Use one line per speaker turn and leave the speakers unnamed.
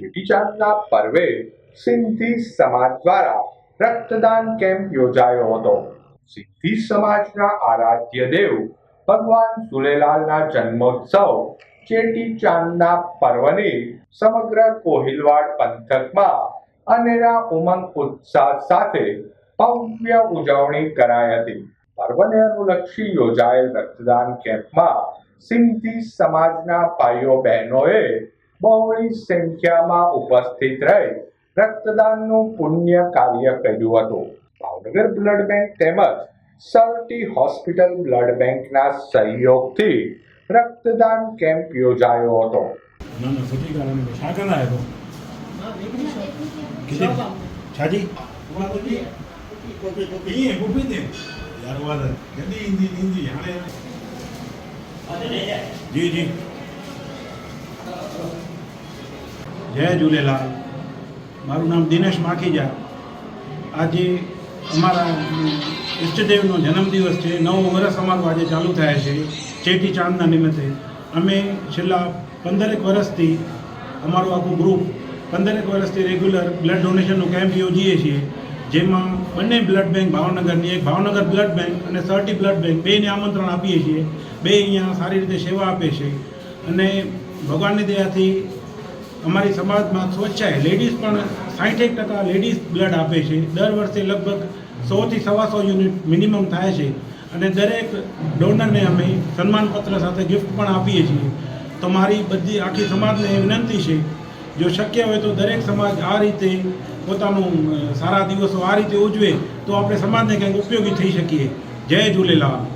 ચેટીચાંદના પર્વે સિંધી સમાજ દ્વારા રક્તદાન કેમ્પ યોજાયો હતો સિંધી સમાજના આરાધ્ય દેવ ભગવાન ઝૂલેલાલના જન્મોત્સવ ચેટીચાંદના પર્વની સમગ્ર કોહિલવાડ પંથકમાં અનેરા ઉમંગ ઉત્સાહ સાથે ભવ્ય ઉજવણી કરાઈ હતી પર્વને અનુલક્ષી યોજાયેલ રક્તદાન કેમ્પમાં સિંધી સમાજના ભાઈઓ બહેનોએ બહોળી સંખ્યામાં ઉપસ્થિત રહી રક્તદાનનું પુણ્ય કાર્ય કર્યું હતું. ભાવનગર બ્લડ બેંક તેમજ સરટી હોસ્પિટલ બ્લડ બેંકના સહયોગથી રક્તદાન કેમ્પ યોજાયો હતો.
જી ના જય ઝૂલેલાલ મારું નામ દિનેશ માખીજા. આજે અમારા ઈષ્ટદેવનો જન્મદિવસ છે. નવો વર્ષ અમારું આજે ચાલુ થાય છે, ચેટી ચાંદના નિમિત્તે. અમે છેલ્લા પંદરેક વર્ષથી અમારું આખું ગ્રુપ પંદરેક વર્ષથી રેગ્યુલર બ્લડ ડોનેશનનો કેમ્પ યોજીએ છીએ, જેમાં બંને બ્લડ બેંક ભાવનગરની એક ભાવનગર બ્લડ બેંક અને સર્ટી બ્લડ બેંક બેને આમંત્રણ આપીએ છીએ. બે અહીંયા સારી રીતે સેવા આપે છે. અને ભગવાનની દયાથી અમારી સમાજમાં સ્વચ્છાય લેડીઝ પણ સાઠેક ટકા લેડીઝ બ્લડ આપે છે. દર વર્ષે લગભગ સોથી સવાસો યુનિટ મિનિમમ થાય છે. અને દરેક ડોનરને અમે સન્માનપત્ર સાથે ગિફ્ટ પણ આપીએ છીએ. તો મારી બધી આખી સમાજને વિનંતી છે. જો શક્ય હોય તો દરેક સમાજ આ રીતે પોતાનું સારા દિવસો આ રીતે ઉજવે તો આપણે સમાજને કંઈક ઉપયોગી થઈ શકીએ. જય ઝૂલેલાલ.